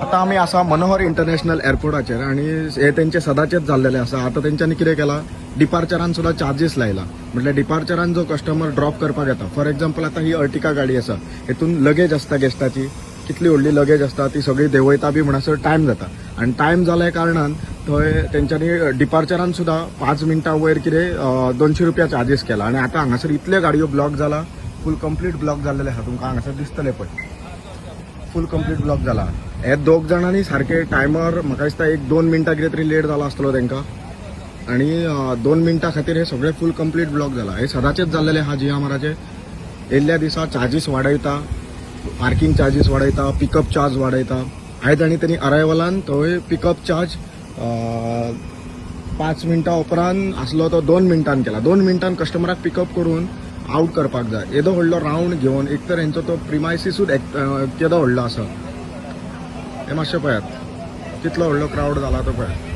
आता आमी आसा मनोहर इंटरनॅशनल एअरपोर्टाचेर आणि हे तेंचे सदांचेच जाल्लेले आसा आता तेंच्यांनी कितें केला? डिपार्चरान सुद्धा चार्जीस लायला. म्हटल्यार डिपार्चरान जो कस्टमर ड्रॉप करपाक येता. फॉर एक्झाम्पल आता ही अर्टिका गाडी आसा हेतून लगेज आसता गेस्टाची. कितली व्हडली लगेज आसता ती सगळी देंवयता बी म्हणसर टायम जाता. आनी टायम जाल्या कारणान थंय तेंच्यांनी डिपार्चरान सुद्धा पांच मिनटां वयर कितें दोनशे रुपया चार्जीस केला. आनी आतां हांगासर इतल्यो गाडयो ब्लॉक जाला फूल कंप्लीट ब्लॉक जाल्लेले आसा तुमकां हांगासर दिसतले पळय फूल कंप्लीट ब्लॉक जाला हे दोग जाणांनी सारखे टायमर म्हाका दिसता एक दोन मिनटां कितें तरी लेट जाला आसतलो तेंकां आनी दोन मिनटां खातीर हे सगळे फूल कंप्लीट ब्लॉक जाला हे सदांचेच जाल्लेले आहा जिया माराचे येयल्ल्या दिसा चार्जीस वाडयता पार्किंग चार्जीस वाडयता पिकअप चार्ज वाडयता आयज आनी तेणी अरायवलान थंय पिकअप चार्ज पांच मिनटां उपरांत आसलो तो दोन मिनटान केला. दोन मिनटान कस्टमराक पिकअप करून आउट करपाक जाय. येदो व्हडलो रावंड घेवन एक तर हेंचो तो प्रिमायसिसूच एक- केदो व्हडलो आसा हे मातशें पळयात कितलो व्हडलो क्रावड जाला तो पळयात